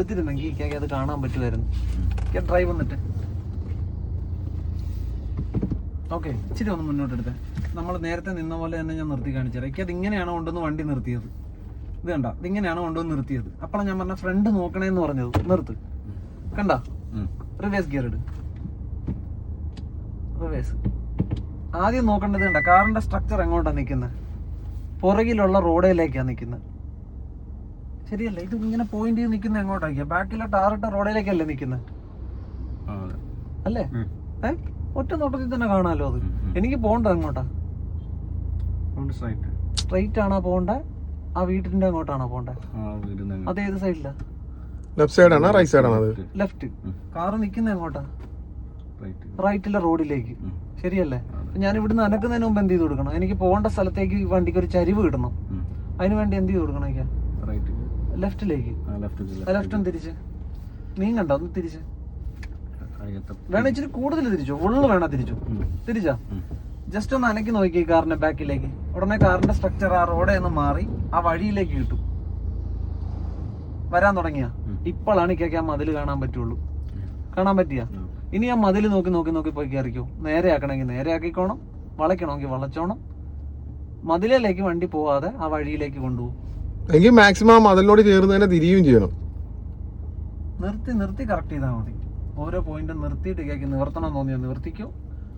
എടുത്തിരുന്നെങ്കിൽ cake അത് കാണാൻ പറ്റുമായിരുന്നു. ഡ്രൈവ് വന്നിട്ട്. ഓക്കെ ഇച്ചിരി ഒന്ന് മുന്നോട്ട് എടുത്തേ. നമ്മൾ നേരത്തെ നിന്ന പോലെ തന്നെ ഞാൻ നിർത്തി കാണിച്ചത് ഇക്ക അത് ഇങ്ങനെയാണ് കൊണ്ടുവന്ന് വണ്ടി നിർത്തിയത്. ഇത് കണ്ട? ഇതിങ്ങനെയാണ് കൊണ്ടുവന്ന് നിർത്തിയത്. അപ്പോഴാണ് ഞാൻ പറഞ്ഞ ഫ്രണ്ട് നോക്കണേന്ന് പറഞ്ഞത്. നിർത്ത്. കണ്ട? റിവേഴ്സ് ഗിയർ ഇട്. റിവേഴ്സ് ആദ്യം നോക്കേണ്ടത് കണ്ട? കാറിന്റെ സ്ട്രക്ചർ എങ്ങോട്ടാണ് നിൽക്കുന്നത് പുറകിലുള്ള റോഡിലേക്കാണ് നിൽക്കുന്നത് ശരിയല്ല? ഇത് ഇങ്ങനെ പോയിന്റ് നിൽക്കുന്ന എങ്ങോട്ടാക്കിയ? ബാക്കിലെ ടാറിട്ട റോഡിലേക്കല്ലേ നിൽക്കുന്നത് അല്ലേ ഏ? ഒറ്റ നോട്ടത്തിൽ തന്നെ കാണാലോ അത്? എനിക്ക് പോകണ്ട അങ്ങോട്ടാ. സ്ട്രൈറ്റ് ആണോ പോകണ്ട ആ വീട്ടിന്റെ അങ്ങോട്ടാണോ പോകണ്ടേ അത് ഏത് സൈഡിലാ ലെഫ്റ്റ് സൈഡാണോ റൈറ്റ് സൈഡ് അത്? ലെഫ്റ്റ് കാർ നിൽക്കുന്ന എങ്ങോട്ടാ? റൈറ്റിലെ റോഡിലേക്ക്. ശരിയല്ലേ? ഞാൻ ഇവിടുന്ന് അനക്കുന്നതിന് മുമ്പ് എന്ത് ചെയ്ത് കൊടുക്കണം? എനിക്ക് പോകേണ്ട സ്ഥലത്തേക്ക് ഈ വണ്ടിക്ക് ഒരു ചരിവ് കിട്ടണം. അതിന് വേണ്ടി എന്ത് ചെയ്ത് കൊടുക്കണം എനിക്ക് ലെഫ്റ്റിലേക്ക്. ലെഫ്റ്റും തിരിച്ച്. നീങ്ങണ്ട ഒന്ന് തിരിച്ച്. വേണം ഇച്ചിരി കൂടുതൽ തിരിച്ചു? ഫുള്ള് വേണം തിരിച്ചു? തിരിച്ചാ? ജസ്റ്റ് ഒന്ന് അനക്കി നോക്കി കാറിന്റെ ബാക്കിലേക്ക് ഉടനെ കാറിന്റെ സ്ട്രക്ചർ ആ റോഡ് ഒന്ന് മാറി ആ വഴിയിലേക്ക് കിട്ടും വരാൻ തുടങ്ങിയ? ഇപ്പോഴാണ് ഇക്കൊക്കെ ആ മതിൽ കാണാൻ പറ്റുള്ളൂ. കാണാൻ പറ്റിയ? ഇനി ആ മതിൽ നോക്കി നോക്കി നോക്കി പോയി കയറിക്കോ നേരെ ആക്കണമെങ്കിൽ നേരെ ആക്കിക്കോണം വളയ്ക്കണമെങ്കിൽ വളച്ചോണം. മതിലിലേക്ക് വണ്ടി പോവാതെ ആ വഴിയിലേക്ക് കൊണ്ടുപോകും. എങ്കിൽ മാക്സിമം അതിലോട് ചേർന്ന് തന്നെ തിരിയുകയും ചെയ്യണം. നിർത്തി നിർത്തി കറക്റ്റ് ചെയ്താൽ മതി. ഓരോ പോയിന്റും നിർത്തിയിട്ട് കേക്ക് നിവർത്തണം തോന്നിയാൽ നിവർത്തിക്കോ.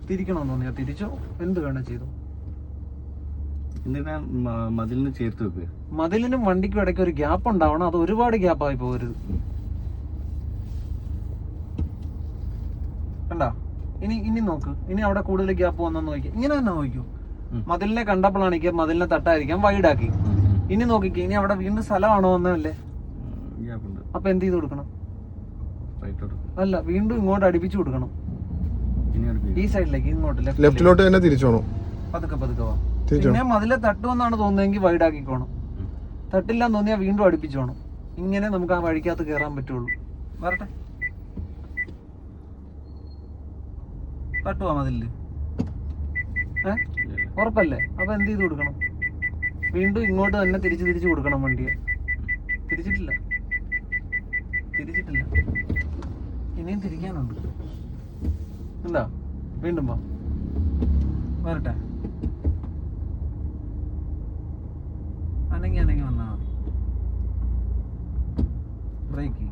തിരിക്കണം തോന്നിയാൽ തിരിച്ചോ? എന്ത് വേണം ചെയ്തു. എന്തിനാ മതിലിന് ചേർത്ത് വെക്കുക മതിലിനും വണ്ടിക്കും ഇടയ്ക്ക് ഒരു ഗ്യാപ്പ് ഉണ്ടാവണം. അത് ഒരുപാട് ഗ്യാപ്പായി പോകരുത്. കണ്ട? ഇനി ഇനി നോക്ക്. ഇനി അവിടെ കൂടുതൽ ഗ്യാപ്പ് വന്നെന്ന് നോക്കി. ഇങ്ങനെ തന്നെ നോക്കൂ ഉം. മതിലിനെ കണ്ടപ്പോഴാണെങ്കിൽ മതിലിനെ തട്ടായിരിക്കാം വൈഡാക്കി ഇനി നോക്കിക്കേ ഇനി അവിടെ വീണ്ടും സ്ഥലമാണോ എന്നല്ലേ? അപ്പൊ എന്ത് ചെയ്ത് കൊടുക്കണം? അല്ല വീണ്ടും ഇങ്ങോട്ട് അടുപ്പിച്ചു കൊടുക്കണം. ഈ സൈഡിലേക്ക് ഇങ്ങോട്ട് ലെഫ്റ്റിലോട്ട് തന്നെ തിരിച്ചു പോകണം പതുക്കെ പതുക്കെ വാ. തിരിച്ചു പിന്നെ മതിലെ തട്ടുമെന്നാണ് തോന്നുന്നതെങ്കിൽ വൈഡാക്കിക്കോണം തട്ടില്ല എന്ന് തോന്നിയാൽ വീണ്ടും അടുപ്പിച്ചോണം ഇങ്ങനെ നമുക്ക് ആ വഴിക്കകത്ത് കയറാൻ പറ്റുള്ളൂ. വരട്ടെ. തട്ടുവാ മതിൽ ഏ. ഉറപ്പല്ലേ? അപ്പൊ എന്ത് ചെയ്ത് കൊടുക്കണം? വീണ്ടും ഇങ്ങോട്ട് തന്നെ തിരിച്ച് തിരിച്ച് കൊടുക്കണം വണ്ടിയെ. തിരിച്ചിട്ടില്ല. തിരിച്ചിട്ടില്ല. ഇനിയും തിരിക്കാനുണ്ട്. എന്താ? വീണ്ടും പോ വരട്ടെ. അനങ്ങി അനങ്ങി വന്നാ മതി. ബ്രേക്ക്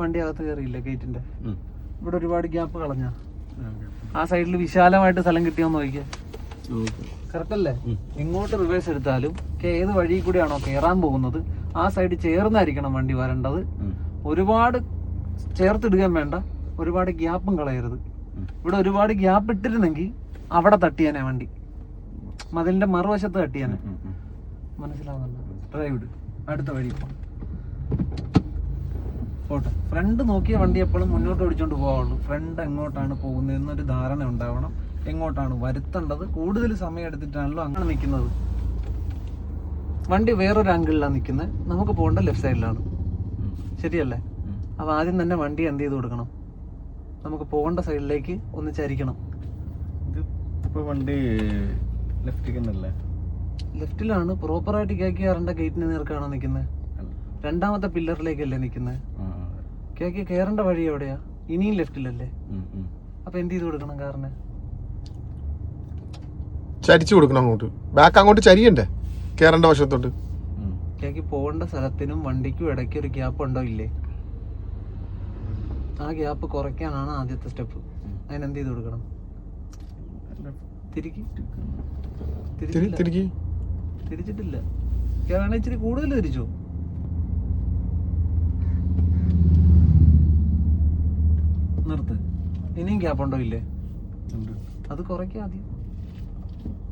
വണ്ടി അകത്ത് കയറിയില്ല ഗേറ്റിന്റെ. ഇവിടെ ഒരുപാട് ഗ്യാപ്പ് കളഞ്ഞ. ആ, സൈഡിൽ വിശാലമായിട്ട് സ്ഥലം കിട്ടിയോന്ന് നോക്കിയേ. കറക്റ്റ് അല്ലേ ഉം. ഇങ്ങോട്ട് റിവേഴ്സ് എടുത്താലും ഏത് വഴി കൂടിയാണോ കയറാൻ പോകുന്നത് ആ സൈഡ് ചേർന്നായിരിക്കണം വണ്ടി വരേണ്ടത്. ഒരുപാട് ചേർത്തിടുകയും വേണ്ട ഒരുപാട് ഗ്യാപ്പും കളയരുത്. ഇവിടെ ഒരുപാട് ഗ്യാപ്പ് ഇട്ടിരുന്നെങ്കിൽ അവിടെ തട്ടിയാനെ വണ്ടി മതിലിന്റെ മറുവശത്ത് തട്ടിയാനെ. മനസ്സിലാവുന്നുണ്ട് ഡ്രൈവ് അടുത്ത വഴി. പോട്ടെ ഫ്രണ്ട് നോക്കിയ വണ്ടി എപ്പോഴും മുന്നോട്ട് ഓടിച്ചോണ്ട് പോകാവുള്ളൂ ഫ്രണ്ട് എങ്ങോട്ടാണ് പോകുന്നത് എന്നൊരു ധാരണ ഉണ്ടാവണം എങ്ങോട്ടാണ്? വരുത്തേണ്ടത് കൂടുതൽ സമയം എടുത്തിട്ടാണല്ലോ അങ്ങനെ നിൽക്കുന്നത് വണ്ടി വേറൊരു ആംഗിളിലാണ് നിൽക്കുന്നത് നമുക്ക് പോകേണ്ട ലെഫ്റ്റ് സൈഡിലാണ് ശരിയല്ലേ. അപ്പോൾ ആദ്യം തന്നെ വണ്ടി എന്ത് ചെയ്ത് കൊടുക്കണം? നമുക്ക് പോകേണ്ട സൈഡിലേക്ക് ഒന്ന് ചരിക്കണം. ഇത് വണ്ടി ലെഫ്റ്റിക്ക് തന്നെയല്ലേ ലെഫ്റ്റിലാണ് പ്രോപ്പറായിട്ട് കേക്ക് കയറേണ്ട ഗേറ്റിന് നേർക്കാണോ നിൽക്കുന്നത് രണ്ടാമത്തെ പില്ലറിലേക്കല്ലേ നിൽക്കുന്നത് കെ കെ കേക്ക് കയറേണ്ട വഴി എവിടെയാ? ഇനിയും ലെഫ്റ്റിലല്ലേ. അപ്പൊ എന്ത് ചെയ്ത് കൊടുക്കണം കാറിന്? ചരിച്ചു കൊടുക്കണം അങ്ങോട്ട്. ബാക്ക് അങ്ങോട്ട് ചരിയണ്ടേ? കേറേണ്ട വശത്തോട്ട്. ഉം. കേക്ക് പോകേണ്ട സ്ഥലത്തിനും വണ്ടിക്കും ഇടയ്ക്ക് ഒരു ഗ്യാപ്പ് ഉണ്ടോ ഇല്ലേ? ആ ഗ്യാപ്പ് കുറയ്ക്കാനാണ് ആദ്യത്തെ സ്റ്റെപ്പ് അതിന് എന്ത് ചെയ്ത് കൊടുക്കണം? തിരിക്കി. തിരിച്ചിട്ടില്ല. വേണേ ഇച്ചിരി കൂടുതൽ തിരിച്ചു. നിർത്ത്. ഇനിയും ഗ്യാപ്പ് ഉണ്ടോ ഇല്ലേ? ഉണ്ട്. അത് കുറയ്ക്കാം ആദ്യം.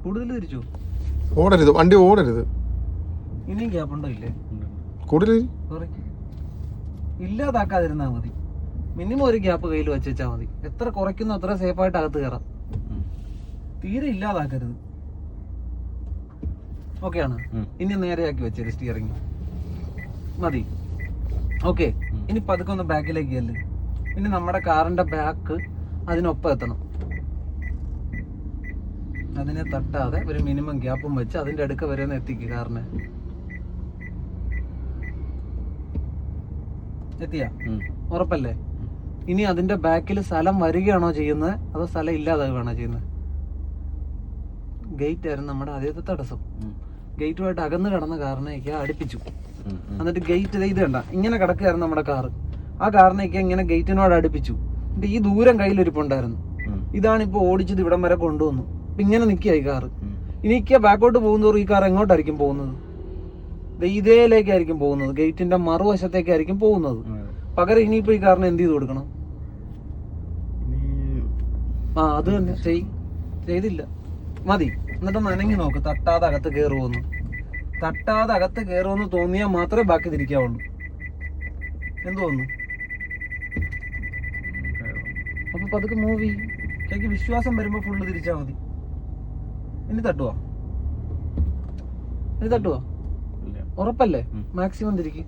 കൂടുതൽ തിരിച്ചു ഓടരുത് വണ്ടി ഓടരുത്. ഇനിയും ഗ്യാപ്പ് ഉണ്ടോ? ഇല്ലേ. കൂടുതൽ മതി. മിനിമം ഒരു ഗ്യാപ്പ് കയ്യിൽ വെച്ചാ വെച്ചാൽ മതി. എത്ര കുറയ്ക്കുന്നോ അത്ര സേഫായിട്ട് അകത്ത് കയറാം. തീരെ ഇല്ലാതാക്കരുത്. ഓക്കെയാണ് ആണ്. ഇനി നേരെയാക്കി വെച്ചേര് സ്റ്റിയറിങ് മതി. ഓക്കെ ഇനി പതുക്കെ ഒന്ന് ബാക്കിലേക്ക് അല്ലേ ഇനി നമ്മുടെ കാറിന്റെ ബാക്ക് അതിനൊപ്പം എത്തണം. അതിനെ തട്ടാതെ ഒരു മിനിമം ഗ്യാപ്പും വെച്ച് അതിന്റെ അടുക്ക വരെ ഒന്ന് എത്തിക്കുക കാറിന്. എത്തിയാ? ഉറപ്പല്ലേ? ഇനി അതിന്റെ ബാക്കിൽ സ്ഥലം വരികയാണോ ചെയ്യുന്നത്? അതോ സ്ഥലം ഇല്ലാതാകുകയാണോ ചെയ്യുന്നത്? ഗേറ്റ് ആയിരുന്നു നമ്മുടെ ആദ്യത്തെ തടസ്സം. ഗേറ്റുമായിട്ട് അകന്ന് കിടന്ന കാറിനേക്ക് അടുപ്പിച്ചു. എന്നിട്ട് ഗേറ്റ് ഇത് കണ്ട. ഇങ്ങനെ കിടക്കുകയായിരുന്നു നമ്മുടെ കാറ്. ആ കാറിനേക്ക് ഇങ്ങനെ ഗേറ്റിനോട് അടുപ്പിച്ചു. എന്നിട്ട് ഈ ദൂരം കയ്യിലിരിപ്പുണ്ടായിരുന്നു. ഇതാണ് ഇപ്പോൾ ഓടിച്ചത് ഇവിടം വരെ കൊണ്ടുവന്നു. ഇങ്ങനെ നിൽക്കുക ഈ കാറ്. ഇനി ഇക്ക ബാക്കോട്ട് പോകുന്നതോറും ഈ കാർ എങ്ങോട്ടായിരിക്കും പോകുന്നത്? ഇതേലേക്കായിരിക്കും പോകുന്നത്. ഗേറ്റിന്റെ മറുവശത്തേക്കായിരിക്കും പോകുന്നത്. പകരം ഇനിയിപ്പോ ഈ കാറിന് എന്ത് ചെയ്ത് കൊടുക്കണം? ആ അത് തന്നെ. ചെയ്. ചെയ്തില്ല. മതി. എന്നിട്ട് നനങ്ങി നോക്ക്. തട്ടാതെ അകത്ത് കയറുമെന്ന് തട്ടാതെ അകത്ത് കയറുമെന്ന് തോന്നിയാൽ മാത്രമേ ബാക്കി തിരിക്കാവുള്ളൂ. എന്ത് തോന്നുന്നു അപ്പൊ പതുക്കെ മൂവി കേക്ക് വിശ്വാസം വരുമ്പോ ഫുള്ള് തിരിച്ചാ മതി. ഇനി തട്ടുവോ? ഇനി തട്ടുവോ? ഇല്ല. ഉറപ്പല്ലേ? മാക്സിമം തിരിക്കി.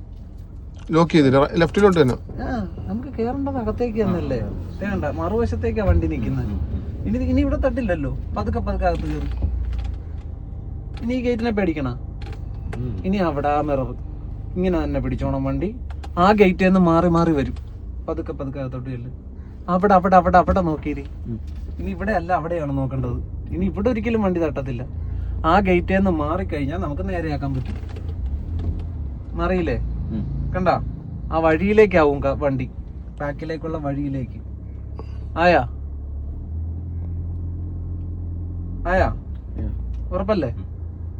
ലോക്ക് ചെയ്തില്ല ലെഫ്റ്റിലോട്ട് തന്നെ. ആ നമുക്ക് കേറേണ്ടത് അകത്തേക്ക് തന്നെയല്ലേ? വേണ്ട മറുവശത്തേക്കാ വണ്ടി നിൽക്കുന്നത് ഇനി ഇനി ഇവിടെ തട്ടില്ലല്ലോ. പതുക്കെ പതുക്കെ അകത്ത് കയറി ഇനി ഈ ഗേറ്റിനെ പേടിക്കണ. ഇനി അവിടെ ആ മിറർ ഇങ്ങനെ തന്നെ പിടിച്ചോണം വണ്ടി. ആ ഗേറ്റിൽ നിന്ന് മാറി മാറി വരും. പതുക്കെ പതുക്കെ അകത്തോട്ട് ചെല്ലും. അവിടെ അവിടെ അവിടെ അവിടെ നോക്കിയിരി. ഇനി ഇവിടെ അല്ല അവിടെയാണ് നോക്കേണ്ടത്. ഇനി ഇവിടെ ഒരിക്കലും വണ്ടി തട്ടത്തില്ല. ആ ഗേറ്റിൽ നിന്ന് മാറിക്കഴിഞ്ഞാൽ നമുക്ക് നേരെയാക്കാൻ പറ്റും. മാറിയില്ലേ. കണ്ട? ആ വഴിയിലേക്കാവും വണ്ടി. ബാക്കിലേക്കുള്ള വഴിയിലേക്ക്. ആയാ? ആയാ. ഉറപ്പല്ലേ?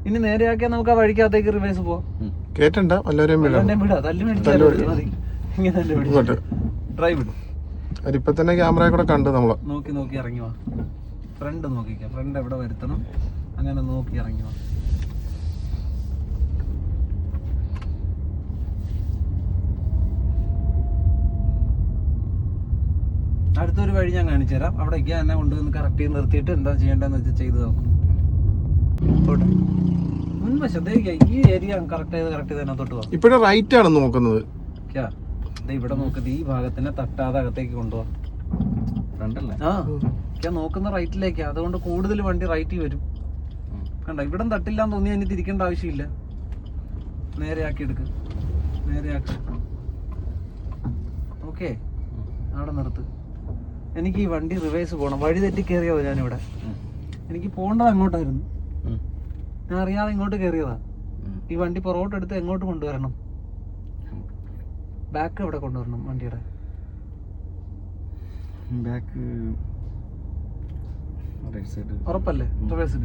ഇനി നേരെയാക്കിയാൽ നമുക്ക് ആ വഴിക്കകത്തേക്ക് റിവേഴ്സ് പോവാം. കേട്ടണ്ട വിടാം. തല്ലി മതി. ഇങ്ങനെ ഡ്രൈവ് ഇടും. അതിപ്പോ തന്നെ ക്യാമറ കൂടെ കണ്ടു നമ്മൾ. നോക്കി നോക്കി ഇറങ്ങി വാ. ഫ്രണ്ട് നോക്കിക്കാം. ഫ്രണ്ട് എവിടെ വരുത്തണം? അങ്ങനെ നോക്കി ഇറങ്ങി അടുത്തൊരു വഴി ഞാൻ കാണിച്ചു തരാം. അവിടേക്ക് എന്നെ കൊണ്ടുവന്ന് കറക്റ്റ് ചെയ്ത് നിർത്തിയിട്ട് എന്താ ചെയ്യേണ്ടതെന്ന് വെച്ചാൽ ചെയ്ത് നോക്കും. പോട്ടെ. മുൻവശത്തേക്ക് ഈ ഏരിയ കറക്റ്റ് ചെയ്ത് കറക്റ്റ് ചെയ്ത് അതിനകത്തോട്ട് പോകാം ഇപ്പോഴും റൈറ്റ് ആണ് നോക്കുന്നത്. ഇവിടെ നോക്കുന്നത് ഈ ഭാഗത്തിനെ തട്ടാതെ അകത്തേക്ക് കൊണ്ടുപോകാം ഫ്രണ്ടല്ലേ? ആ. ഞാൻ നോക്കുന്ന റൈറ്റിലേക്കാണ് അതുകൊണ്ട് കൂടുതൽ വണ്ടി റൈറ്റിൽ വരും. കണ്ട? ഇവിടെ തട്ടില്ലാന്ന് തോന്നി അതിന് തിരിക്കേണ്ട ആവശ്യമില്ല. നേരെയാക്കി എടുക്ക് നേരെയാക്കി ഓക്കെ. അവിടെ നിർത്ത്. എനിക്ക് ഈ വണ്ടി റിവേഴ്സ് പോകണം വഴി തെറ്റി കയറിയോ ഞാനിവിടെ. എനിക്ക് പോകേണ്ടത് അങ്ങോട്ടായിരുന്നു. ഞാൻ അറിയാതെ ഇങ്ങോട്ട് കയറിയതാ ഈ വണ്ടി പുറകോട്ട് എടുത്ത് എങ്ങോട്ട് കൊണ്ടുവരണം? ബാക്ക് എവിടെ കൊണ്ടുവരണം വണ്ടിയുടെ? ബാക്ക് ഉറപ്പല്ലേ. റിവേഴ്സിൽ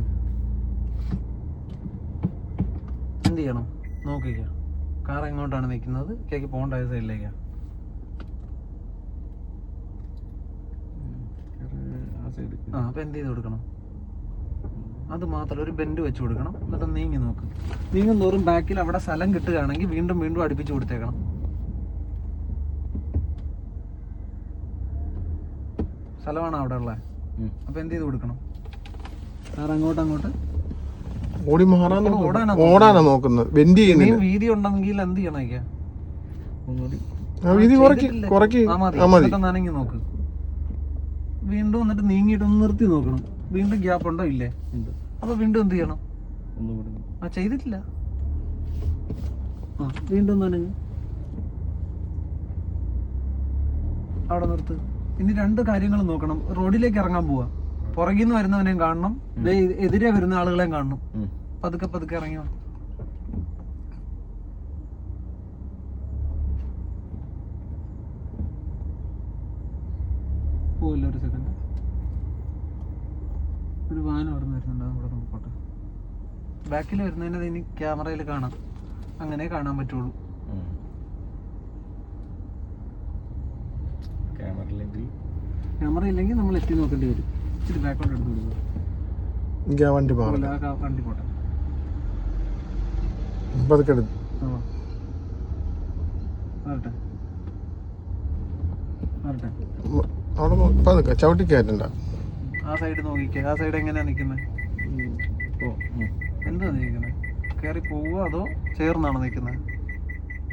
എന്ത് ചെയ്യണം? നോക്കിക്ക. കാർ എങ്ങോട്ടാണ് നിൽക്കുന്നത്? കേക്ക് പോകേണ്ട സൈഡിലേക്കാ ആ അപ്പൊ എന്ത് ചെയ്ത് കൊടുക്കണം? അത് മാത്രം ഒരു ബെൻഡ് വെച്ച് കൊടുക്കണം. എന്നിട്ട് നീങ്ങി നോക്ക്. നീങ്ങും തോറും ബാക്കിൽ അവിടെ സ്ഥലം കിട്ടുകയാണെങ്കിൽ വീണ്ടും വീണ്ടും അടുപ്പിച്ച് കൊടുത്തേക്കണം. സ്ഥലമാണ് അവിടെ ഉള്ളത്? അപ്പൊ എന്ത് ചെയ്ത് കൊടുക്കണം? സാർ അങ്ങോട്ട് അങ്ങോട്ട്. ഓടി മാറാൻ ഓടാനാ നോക്കുന്നത് ഓടാനാ നോക്കുന്നത്. ബെൻഡ് ചെയ്യുന്നില്ല. വീതി ഉണ്ടെങ്കിൽ എന്ത് ചെയ്യണം ഒന്നുകൂടി വീതി കുറയ്ക്ക്? കുറയ്ക്ക്. നനങ്ങി നോക്ക്. വീണ്ടും എന്നിട്ട് നീങ്ങിയിട്ട് ഒന്ന് നിർത്തി നോക്കണം. വീണ്ടും ഗ്യാപ്പ് ഉണ്ടോ? ഇല്ലേ. ഉണ്ട്. അപ്പൊ വീണ്ടും എന്ത് ചെയ്യണം? ഒന്നുകൂടി. ആ ചെയ്തിട്ടില്ല. ആ വീണ്ടും നനങ്ങ് അവിടെ നിർത്ത്. ഇനി രണ്ട് കാര്യങ്ങൾ നോക്കണം. റോഡിലേക്ക് ഇറങ്ങാൻ പോവാ. പുറകിൽ നിന്ന് വരുന്നവനെയും കാണണം. എതിരെ വരുന്ന ആളുകളെയും കാണണം. പതുക്കെ പതുക്കെ ഇറങ്ങി വാ. പോവില്ല ഒരു സെക്കൻഡ് ഒരു വാഹനം അവിടെ നിന്ന് വരുന്നുണ്ട് നോക്കട്ടെ. ബാക്കിൽ വരുന്നതിനെ ഇനി ക്യാമറയിൽ കാണാം. അങ്ങനെ കാണാൻ പറ്റുള്ളൂ ഉം. ക്യാമറ ഇല്ലെങ്കിൽ ക്യാമറ ഇല്ലെങ്കിൽ നമ്മൾ എത്തി നോക്കേണ്ടി വരും. ഇച്ചിരി ബാക്കോട്ട് എടുത്ത് കൊടുക്കുക ആ വണ്ടി വണ്ടി പോട്ടെ. പതുക്കെ എടുത്ത് ആ. വാ. വരട്ടെ വരട്ടെ മ- അവിടെ പതുക്കെ ചവിട്ടി കയറ്റണ്ട. ആ സൈഡ് നോക്കിക്കേ. ആ സൈഡ് എങ്ങനെയാ നിൽക്കുന്നത്. എന്താ നിൽക്കുന്നത് കയറി പോവുക അതോ ചേർന്നാണോ നിൽക്കുന്നത്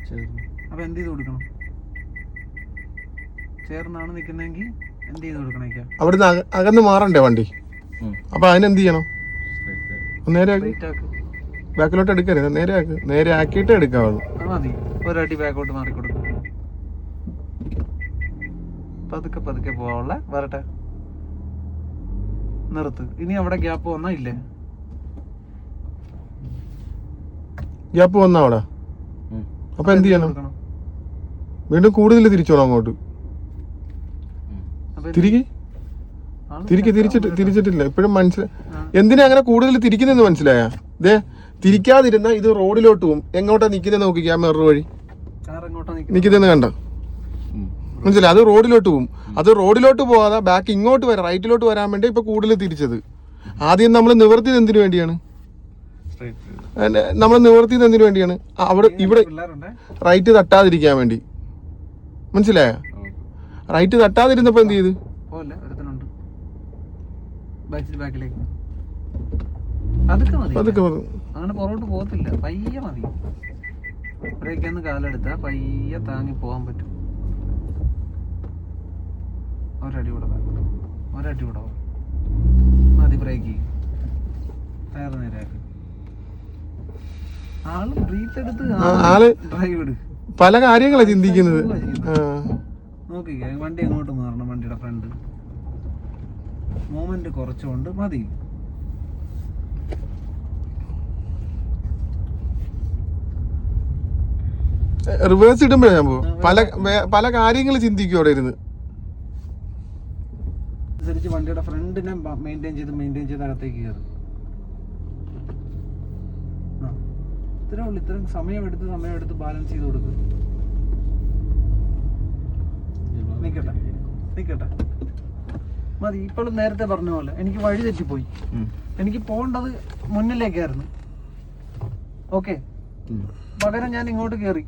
ചേർന്ന്. അപ്പൊ എന്ത് ചെയ്ത് കൊടുക്കണം? ചേർന്നാണ് നിൽക്കുന്നതെങ്കിൽ എന്ത് ചെയ്ത് കൊടുക്കണേക്കാ അവിടുന്ന് അക- അകന്ന് മാറണ്ടേ വണ്ടി. അപ്പൊ അതിനെന്ത് ചെയ്യണം? Straight ആയി. ഒന്ന് നേരെ ആക്ക്. റൈറ്റ് ആക്ക്. ബാക്കിലോട്ട് എടുക്കരുത്. നേരെ ആക്ക്. നേരെ ആക്കിയിട്ടേ എടുക്കാവുള്ളൂ. അത് മതി. ഒരടി ബാക്കോട്ട് മാറി കൊടുക്കും പതുക്കെ പതുക്കെ പോവാനുള്ള. വരട്ടെ. നിർത്ത്. ഇനി അവിടെ ഗ്യാപ്പ് വന്നാ ഇല്ലേ? ഗ്യാപ്പ് വന്ന അവിടെ. അപ്പൊ എന്ത് ചെയ്യണം? കൊടുക്കണം. വീണ്ടും കൂടുതൽ തിരിച്ചോളാം അങ്ങോട്ട്. തിരികെ? തിരികെ തിരിച്ചിട്ട് തിരിച്ചിട്ടില്ല. ഇപ്പോഴും മനസ്സിലായി എന്തിനാ അങ്ങനെ കൂടുതൽ തിരിക്കുന്നെന്ന് മനസ്സിലായ? ദേ തിരിക്കാതിരുന്ന ഇത് റോഡിലോട്ട് പോകും എങ്ങോട്ടാ നിക്കുന്നത് നോക്കിക്കാ മിറർ വഴി. കാർ എങ്ങോട്ടാ നിക്കുന്നത് നിൽക്കുന്നതെന്ന് കണ്ട. മനസ്സിലായി? അത് റോഡിലോട്ട് പോകും അത് റോഡിലോട്ട് പോകാതെ ബാക്ക് ഇങ്ങോട്ട് വരാം റൈറ്റിലോട്ട് വരാൻ വേണ്ടി ഇപ്പൊ കൂടുതൽ തിരിച്ചത്. ആദ്യം നമ്മൾ നിവർത്തിയത് എന്തിനു വേണ്ടിയാണ്. നമ്മൾ നിവർത്തിയത് എന്തിനു വേണ്ടിയാണ്? അവിടെ ഇവിടെ റൈറ്റ് തട്ടാതിരിക്കാൻ വേണ്ടി. മനസ്സിലായ. റൈറ്റ് തട്ടാതിരുന്നപ്പോ എന്ത് ചെയ്ത്? അതൊക്കെ മതി. അങ്ങനെ പുറകോട്ട് പോകത്തില്ല. പയ്യെ മതി. ബ്രേക്കൊന്ന് കാലെടുത്താ പയ്യെ താങ്ങി പോകാൻ പറ്റും. ഒരടി കൂടെ ഒരടി കൂടെ മതി ബ്രേക്ക് ടയർ നേരെയാക്ക്. ആൾ ബ്രീത്ത് എടുത്ത് ആൾ ഡ്രൈവ് ഇട്. പല കാര്യങ്ങളാ ചിന്തിക്കുന്നത്. നോക്കിക്കേ വണ്ടി എങ്ങോട്ട് മാറണം വണ്ടിയുടെ ഫ്രണ്ട് മോമെന്റ് കുറച്ചുകൊണ്ട് മതി. റിവേഴ്സ് ഇടുമ്പോഴേ ഞാൻ പോകും പല പല കാര്യങ്ങൾ ചിന്തിക്കും അവിടെ ഇരുന്ന്. അനുസരിച്ച് വണ്ടിയുടെ ഫ്രണ്ടിനെ മെയിന്റെയിൻ ചെയ്ത് മെയിന്റെയിൻ ചെയ്ത് അകത്തേക്ക് കയറും. ഇത്രേ ഉള്ളൂ. ഇത്രയും സമയം എടുത്ത് സമയം എടുത്ത് ബാലൻസ് ചെയ്ത് കൊടുക്കും. നിക്കട്ടെ. നിക്കട്ടെ. മതി ഇപ്പോഴും നേരത്തെ പറഞ്ഞ പോലെ എനിക്ക് വഴി തെറ്റിപ്പോയി. എനിക്ക് പോകേണ്ടത് മുന്നിലേക്കായിരുന്നു. ഓക്കെ. പകരം ഞാൻ ഇങ്ങോട്ട് കയറി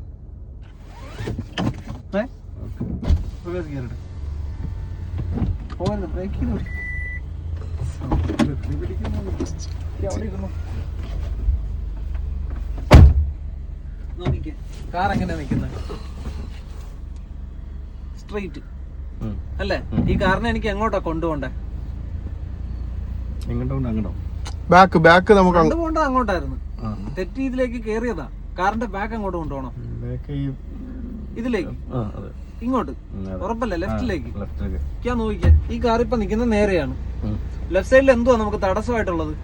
ഏ? പോകരുത് ബ്രേക്ക് ചെയ്ത്. കാർ എങ്ങനെയാ നിൽക്കുന്നത് സ്ട്രെയിറ്റ്. അല്ലേ? ഈ കാറിനെ എനിക്ക് എങ്ങോട്ടാ കൊണ്ടുപോണ്ടേ ബാക്ക് ബാക്ക് നമുക്ക് കൊണ്ടുപോകേണ്ടത് അങ്ങോട്ടായിരുന്നു. തെറ്റി ഇതിലേക്ക് കേറിയതാ. കാറിന്റെ ബാക്ക് അങ്ങോട്ട് കൊണ്ടുപോകണം? ബാക്ക് ഈ ഇതിലേക്ക്? ആ അതെ. ഇങ്ങോട്ട്. ഉറപ്പല്ല? ലെഫ്റ്റിലേക്ക്. ഞാൻ നോക്കിക്കേ. ഈ കാർ ഇപ്പൊ നിൽക്കുന്ന നേരെയാണ്. ലെഫ്റ്റ് സൈഡിൽ എന്തുവാ നമുക്ക് തടസ്സമായിട്ടുള്ളത്?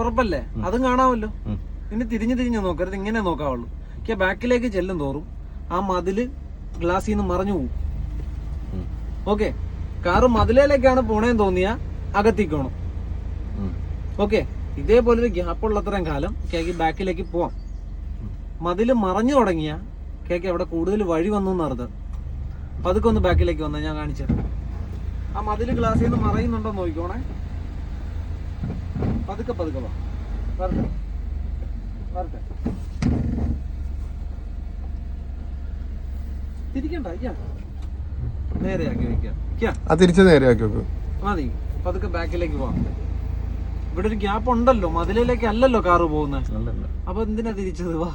ഉറപ്പല്ലേ? അതും കാണാമല്ലോ. ഇനി തിരിഞ്ഞു തിരിഞ്ഞ് നോക്കരുത്. ഇങ്ങനെ നോക്കാവുള്ളൂ. ബാക്കിലേക്ക് ചെല്ലും തോറും. ആ മതിൽ ഗ്ലാസ്സിൽ നിന്ന് മറഞ്ഞു പോകും. ഓക്കെ. കാറ് മതിലേലേക്കാണ് പോണേന്ന് തോന്നിയ അകത്തിക്കോണം. ഓക്കെ. ഇതേപോലെ ഒരു ഗ്യാപ്പ് ഉള്ളത്രയും കാലം കേക്ക് ബാക്കിലേക്ക് പോവാം. മതിൽ മറഞ്ഞു തുടങ്ങിയ കേക്ക് അവിടെ കൂടുതൽ വഴി വന്നു എന്നർത്ഥം പതുക്കെ ഒന്ന് ബാക്കിലേക്ക് വന്നാ ഞാൻ കാണിച്ചത് ആ മതിൽ ഗ്ലാസ്സിൽ നിന്ന് മറയുന്നുണ്ടോ എന്ന് നോക്കിക്കോണേ. പതുക്കെ പതുക്കെ വാ. വരട്ടെ വരട്ടെ തിരിക്കണ്ട നേരെയാക്കി വെക്കാം. ക്യാ ആ തിരിച്ച് നേരെയാക്കി വെക്കും. മതി. പതുക്കെ ബാക്കിലേക്ക് പോവാം. ഇവിടെ ഒരു ഗ്യാപ്പ് ഉണ്ടല്ലോ. മതിലിലേക്ക് അല്ലല്ലോ കാറ് പോകുന്നത്. അപ്പൊ എന്തിനാ തിരിച്ചത്? വാ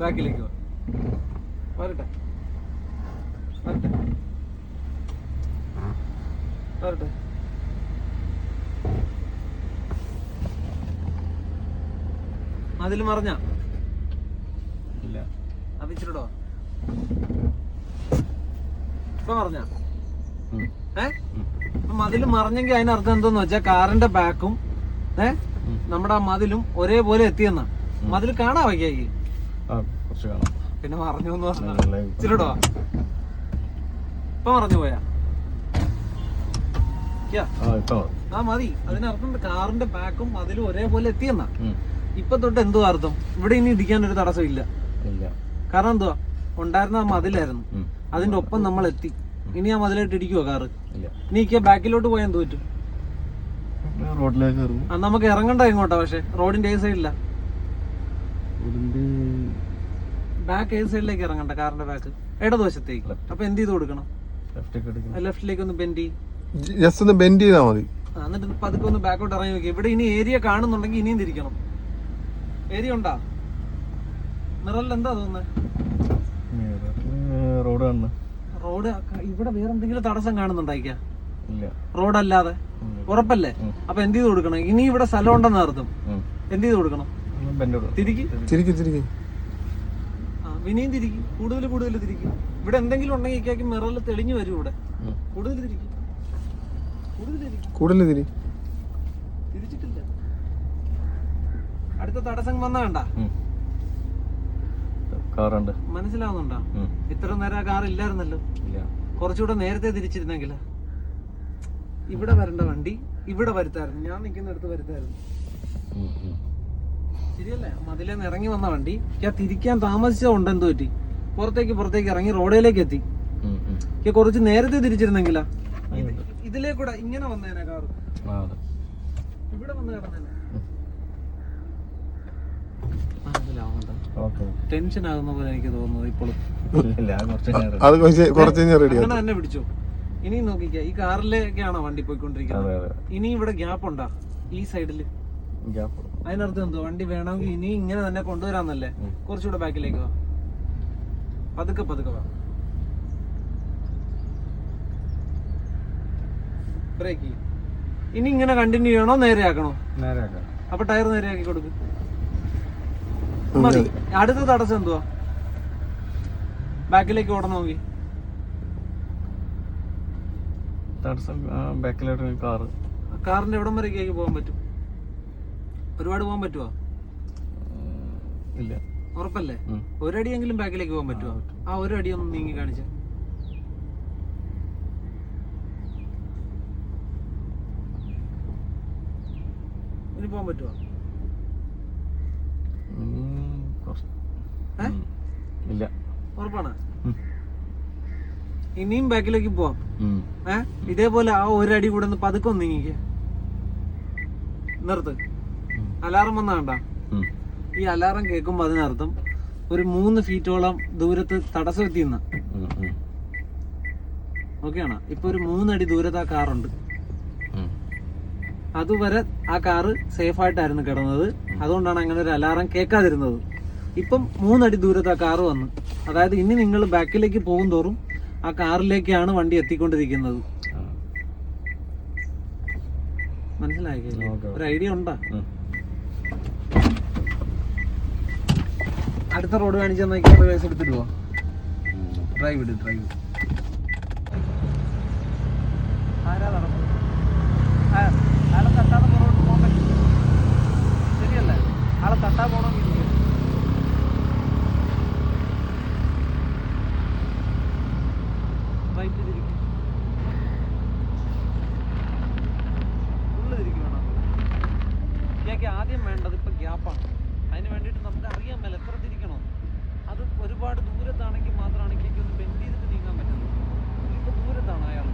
ബാക്കിലേക്ക് വാ. വരട്ടെ. വരട്ടെ. വരട്ടെ. അതിൽ മറിഞ്ഞ? ഇല്ല. അത് ഇച്ചിരിടോ ഇപ്പൊ മറിഞ്ഞ ഏഹ് മതിൽ മറിഞ്ഞെങ്കിൽ അതിനർത്ഥം എന്തെന്ന് വെച്ചാൽ കാറിന്റെ ബാക്കും ഏ? നമ്മുടെ ആ മതിലും ഒരേപോലെ എത്തിയെന്ന. മതിൽ കാണാ വൈകി പിന്നെ മറിഞ്ഞു എന്ന് പറഞ്ഞ. ഇച്ചിരിടോ ഇപ്പൊ മറിഞ്ഞു പോയാ? ആ മതി. അതിനർത്ഥം കാറിന്റെ ബാക്കും മതിലും ഒരേപോലെ എത്തിയെന്ന. ഇപ്പൊ തൊട്ട് എന്തുവാ അർത്ഥം? ഇവിടെ ഇനി ഇടിക്കാൻ ഒരു തടസ്സം ഇല്ല. കാരണം എന്തുവാ? ഉണ്ടായിരുന്ന ആ മതിലായിരുന്നു. അതിന്റെ ഒപ്പം നമ്മൾ എത്തി ഇനി ആ മതിലായിട്ട് ഇടിക്കുവോ കാറ്? ഇല്ല. ഇനി ബാക്കിലോട്ട് പോയാൽ തോറ്റു റോഡിലേക്ക് നമുക്ക് ഇറങ്ങണ്ട ഇങ്ങോട്ടാ പക്ഷെ. റോഡിന്റെ ഏത് സൈഡില്ല ബാക്ക് ഏത് സൈഡിലേക്ക് ഇറങ്ങണ്ട കാറിന്റെ ബാക്ക്? ഇടതുവശത്തേക്ക്. Left. അപ്പൊ എന്ത് ചെയ്ത് കൊടുക്കണം? ലെഫ്റ്റിലേക്ക് ഒന്ന് ബെൻഡ് ചെയ്യും. ജസ്റ്റ് ഒന്ന് ബെൻഡ് ചെയ്താൽ മതി. എന്നിട്ട് പതുക്കെ ഒന്ന് ബാക്കോട്ട് ഇറങ്ങി നോക്കി ഇവിടെ ഇനി ഏരിയ കാണുന്നുണ്ടെങ്കിൽ ഇനിയും തിരിക്കണം. ഏരിയ ഉണ്ടാ? മിററിൽ എന്താ തോന്നുന്നത് റോഡ് റോഡ് ഇവിടെ വേറെ എന്തെങ്കിലും തടസ്സം കാണുന്നുണ്ടായിക്ക റോഡല്ലാതെ? റോഡ് അല്ലാതെ ഉം. ഉറപ്പല്ലേ അപ്പൊ എന്ത് ചെയ്ത് കൊടുക്കണം? ഇനി ഇവിടെ സ്ഥലം ഉണ്ടെന്ന് അർത്ഥം. എന്ത് ചെയ്ത് കൊടുക്കണം? കൊടുക്കും തിരിക്ക്? തിരിക്ക് തിരിക്ക്. ആ ഇനിയും തിരിക്കും. കൂടുതൽ കൂടുതൽ തിരിക്കും. ഇവിടെ എന്തെങ്കിലും ഉണ്ടെങ്കിൽ മിറൽ മിററിൽ തെളിഞ്ഞു വരും ഇവിടെ. കൂടുതൽ തിരിക്കും. കൂടുതൽ തിരിക്കും. കൂടുതൽ തിരി. തിരിച്ചിട്ടില്ല. അടുത്ത തടസ്സം വന്ന വേണ്ട. കാറുണ്ട്. മനസ്സിലാവുന്നുണ്ടോ? ഇത്ര നേരം ആ കാർ ഇല്ലായിരുന്നല്ലോ. ഇല്ല. കുറച്ചുകൂടെ നേരത്തെ തിരിച്ചിരുന്നെങ്കില. ഇവിടെ വരേണ്ട വണ്ടി ഇവിടെ വരുത്തായിരുന്നു. ഞാൻ നിൽക്കുന്നിടത്ത് വരുത്തായിരുന്നു. ശരിയല്ലേ? മതിലേന്ന് ഇറങ്ങി വന്ന വണ്ടി. ഞാൻ തിരിക്കാൻ താമസിച്ചതുകൊണ്ട് എന്ത് പറ്റി? പുറത്തേക്ക് പുറത്തേക്ക് ഇറങ്ങി റോഡിലേക്ക് എത്തി. ഞാൻ കുറച്ച് നേരത്തെ തിരിച്ചിരുന്നെങ്കിലാ. ഇതിലേക്കൂടെ ഇങ്ങനെ വന്നേനെ കാറ്. ഇവിടെ വന്ന് കിടന്നേനെ ഉം. മനസ്സിലാവുന്നുണ്ടോ ഓക്കെ ടെൻഷൻ ആകുന്ന പോലെ എനിക്ക് തോന്നുന്നത് ഇപ്പോഴും. അത് കുറച്ച് കഴിഞ്ഞാൽ റെഡി അങ്ങനെ തന്നെ പിടിച്ചോ. ഇനി നോക്കിക്ക ഈ കാറിലേക്കാണോ വണ്ടി പോയിക്കൊണ്ടിരിക്കുന്നത്? ഇനി ഇവിടെ ഗ്യാപ്പ് ഉണ്ടാ? ഈ സൈഡിൽ ഗ്യാപ്പ് അതിനർത്ഥം എന്തോ വണ്ടി വേണമെങ്കിൽ ഇനി ഇങ്ങനെ തന്നെ കൊണ്ടുവരാന്നല്ലേ. കുറച്ചുകൂടെ ബാക്കിലേക്ക് വാ. പതുക്കെ പതുക്കെ വാ. ബ്രേക്ക് ഇനി ഇങ്ങനെ കണ്ടിന്യൂ ചെയ്യണോ? നേരെയാക്കണോ? നേരെയാക്കണം. നേരെ അപ്പൊ ടയർ നേരെയാക്കി കൊടുക്കും. മതി. അടുത്ത തടസ്സം എന്തുവാ? ബാക്കിലേക്ക് ഓടണമെങ്കിൽ തടസ്സം ബാക്കിലോട്ട് കാറ്. കാറിന്റെ എവിടം വരേക്ക് പോകാൻ പറ്റും? ഒരുപാട് പോകാൻ പറ്റുമോ ഇല്ല. ഉറപ്പല്ലേ. ഒരടിയെങ്കിലും ബാക്കിലേക്ക് പോകാൻ പറ്റുമോ ആ ഒരു അടി ഒന്ന് നീങ്ങി കാണിച്ച. ഇനി പോകാൻ പറ്റുമോ. ഇല്ല. ഉറപ്പാണ്. ഇനിയും ബാക്കിലേക്ക് പോവാം. ഏ? ഇതേപോലെ ആ ഒരടി കൂടെ ഒന്ന് പതുക്കെ ഒന്ന് നീങ്ങിക്ക നിർത്ത്. അലാറം വന്ന കണ്ട? ഈ അലാറം കേൾക്കുമ്പോ അതിനർത്ഥം ഒരു മൂന്ന് ഫീറ്റോളം ദൂരത്ത് തടസ്സം എത്തിയെന്ന ഓക്കെയാണ്. ഇപ്പൊ ഒരു മൂന്നടി ദൂരത്ത് ആ കാറുണ്ട്. അതുവരെ ആ കാറ് സേഫായിട്ടായിരുന്നു കിടന്നത്. അതുകൊണ്ടാണ് അങ്ങനെ ഒരു അലാറം കേൾക്കാതിരുന്നത്. ഇപ്പം മൂന്നടി ദൂരത്ത് ആ കാറ് വന്നു. അതായത് ഇനി നിങ്ങൾ ബാക്കിലേക്ക് പോകും തോറും ആ കാറിലേക്കാണ് വണ്ടി എത്തിക്കൊണ്ടിരിക്കുന്നത്. മനസ്സിലായില്ലേ? ഒരു ഐഡിയ ഉണ്ടാ? അടുത്ത റോഡ് റിവേഴ്സ് എടുത്തിട്ട് പോവാം. ഡ്രൈവ് ഇട് ഡ്രൈവ് ആരാ നടന്നത് ആ, ആളെ തട്ടാതെ പുറകോട്ട് പോകാൻ പറ്റും ശരിയല്ലേ ആളെ തട്ടാ പോകണമെങ്കിൽ ഇരിക്ക്. റൈറ്റ് തിരിക്കും ഉള്ളു തിരിക്കും വേണം ഇയാൾക്ക് ആദ്യം വേണ്ടത് ഇപ്പം ഗ്യാപ്പാണ് അതിന് വേണ്ടിയിട്ട് നമുക്ക് അറിയാൻ മേല എത്ര തിരിക്കണോ അത് ഒരുപാട് ദൂരത്താണെങ്കിൽ മാത്രമാണ് ഇക്കൊക്കെ ഒന്ന് ബെൻഡ് ചെയ്തിട്ട് നീങ്ങാൻ പറ്റുന്നത് ഇപ്പൊ ദൂരത്താണ് അയാൾ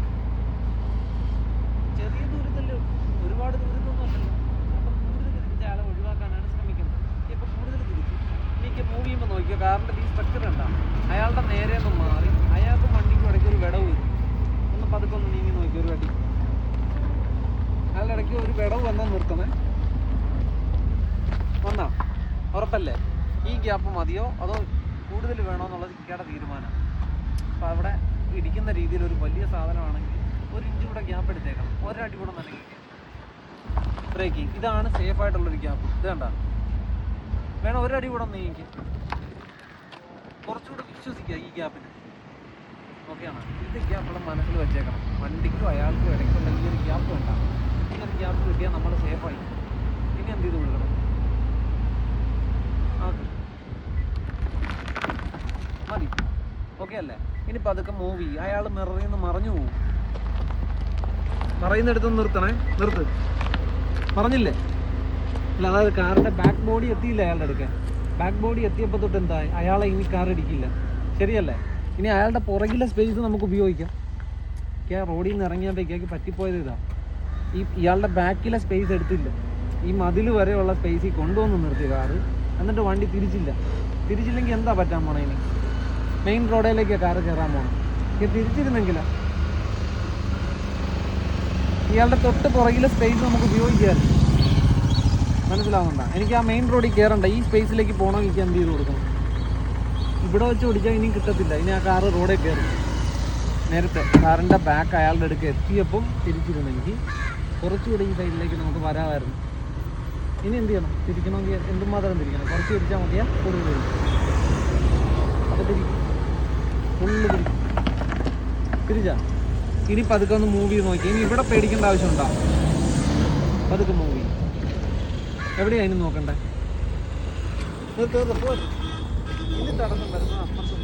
ചെറിയ ദൂരത്തല്ലേ ഉള്ളൂ. ഒരുപാട് ദൂരത്തൊന്നും അല്ലല്ലോ അപ്പൊ കൂടുതൽ തിരിച്ച് അയാളെ ഒഴിവാക്കാനാണ് ശ്രമിക്കുന്നത് ഇപ്പൊ കൂടുതൽ തിരിച്ചു എനിക്ക് മൂവ് ചെയ്യുമ്പോൾ നോക്കിയോ കാറിന്റെ ഈ സ്ട്രക്ചർ ഉണ്ടാ അയാളുടെ നേരെ ഒന്ന് മാറി അയാൾക്കും വണ്ടിക്കും ഇടയ്ക്ക് ഒരു വിടവ് വരും ഒന്ന് പതുക്കെ ഒന്ന് നീങ്ങി നോക്കി ഒരു വടി അയാളുടെ ഇടയ്ക്ക് ഒരു വിടവ് വന്നാൽ നിർത്തണേ വന്നാ ഉറപ്പല്ലേ ഈ ഗ്യാപ്പ് മതിയോ അതോ കൂടുതൽ വേണോ എന്നുള്ളത് ഇക്കയുടെ തീരുമാനം അപ്പോൾ അവിടെ ഇടിക്കുന്ന രീതിയിൽ ഒരു വലിയ സാധനമാണെങ്കിൽ ഒരു ഇഞ്ച് കൂടെ ഗ്യാപ്പ് എടുത്തേക്കണം ഒരടി കൂടെ നനങ്ങി ബ്രേക്കിംഗ് ഇതാണ് സേഫ് ആയിട്ടുള്ളൊരു ഗ്യാപ്പ് ഇത് കണ്ട? വേണം ഒരടി കൂടെ നീങ്ങി. കുറച്ചുകൂടെ വിശ്വസിക്കുക ഈ ഗ്യാപ്പിന് ഓക്കെയാണ് ഇത് ഗ്യാപ്പ് മനസ്സിൽ വെച്ചേക്കണം. വണ്ടിക്കും അയാൾക്കും ഇടയ്ക്കുണ്ടെങ്കിൽ ഈ ഒരു ഗ്യാപ്പ് വേണ്ട. ഈ ഒരു ഗ്യാപ്പ് കിട്ടിയാൽ നമ്മൾ സേഫായി ഇനി എന്ത് ചെയ്ത് കൊടുക്കണം. മതി. ഓക്കെ അല്ലേ? ഇനി പതുക്കെ മൂവ് ചെയ്യും. അയാൾ മിററിൽ നിന്ന് മറഞ്ഞു പോകും മറയുന്നിടത്ത് നിർത്തണേ. നിർത്ത്. പറഞ്ഞില്ലേ അല്ല അതായത് കാറിന്റെ ബാക്ക് ബോഡി എത്തിയില്ല അയാളുടെ അടുക്കൽ. ബാക്ക് ബോഡി എത്തിയപ്പോൾ തൊട്ട് എന്താ അയാളെ ഇനി കാർ ഇടിക്കില്ല. ശരിയല്ലേ? ഇനി അയാളുടെ പുറകിലെ സ്പേസ് നമുക്ക് ഉപയോഗിക്കാം. കേ റോഡിൽ നിന്ന് ഇറങ്ങിയപ്പോഴേക്ക് പറ്റിപ്പോയത് ഇതാ. ഈ ഇയാളുടെ ബാക്കിലെ സ്പേസ് എടുത്തില്ല. ഈ മതിൽ വരെയുള്ള സ്പേസിൽ കൊണ്ടുവന്ന് നിർത്തി കാറ് എന്നിട്ട് വണ്ടി തിരിച്ചില്ല. തിരിച്ചില്ലെങ്കിൽ എന്താ പറ്റാൻ പോണേ ഇനി? മെയിൻ റോഡിലേക്കാണ് കാറ് കയറാൻ പോകണം ഇത് തിരിച്ചിരുന്നെങ്കിലാ ഇയാളുടെ തൊട്ട് പുറകിലെ സ്പേസ് നമുക്ക് ഉപയോഗിക്കാമായിരുന്നു. മനസ്സിലാവുന്നുണ്ടോ? എനിക്ക് ആ മെയിൻ റോഡിൽ കയറണ്ട ഈ സ്പേസിലേക്ക് പോകണമെങ്കിൽ എനിക്ക് എന്ത് ചെയ്ത് കൊടുക്കണം? ഇവിടെ വെച്ച് ഓടിച്ചാൽ ഇനിയും കിട്ടത്തില്ല. ഇനി ആ കാറ് റോഡിൽ കയറും നേരത്തെ കാറിന്റെ ബാക്ക് അയാളുടെ അടുക്ക് എത്തിയപ്പം തിരിച്ചിരുന്നെങ്കിൽ കുറച്ചുകൂടി ഈ സൈഡിലേക്ക് നമുക്ക് വരാമായിരുന്നു. ഇനി എന്ത് ചെയ്യണം? തിരിക്കണമെങ്കിൽ എന്തുമാത്രം തിരിക്കണം? കുറച്ച് തിരിച്ചാൽ മതിയാ? കൂടുതൽ തിരിക്കും. ഫുള്ള് തിരിച്ചാ? ഇനി പതുക്കെ ഒന്ന് മൂവ് ചെയ്ത് നോക്കി. ഇനി ഇവിടെ പേടിക്കേണ്ട ആവശ്യമുണ്ടോ? പതുക്കെ മൂവ് ചെയ്യും എവിടെയാ ഇനി നോക്കണ്ടേ? ഇത് തടസ്സം വരുന്നത് അപ്പുറത്തെ.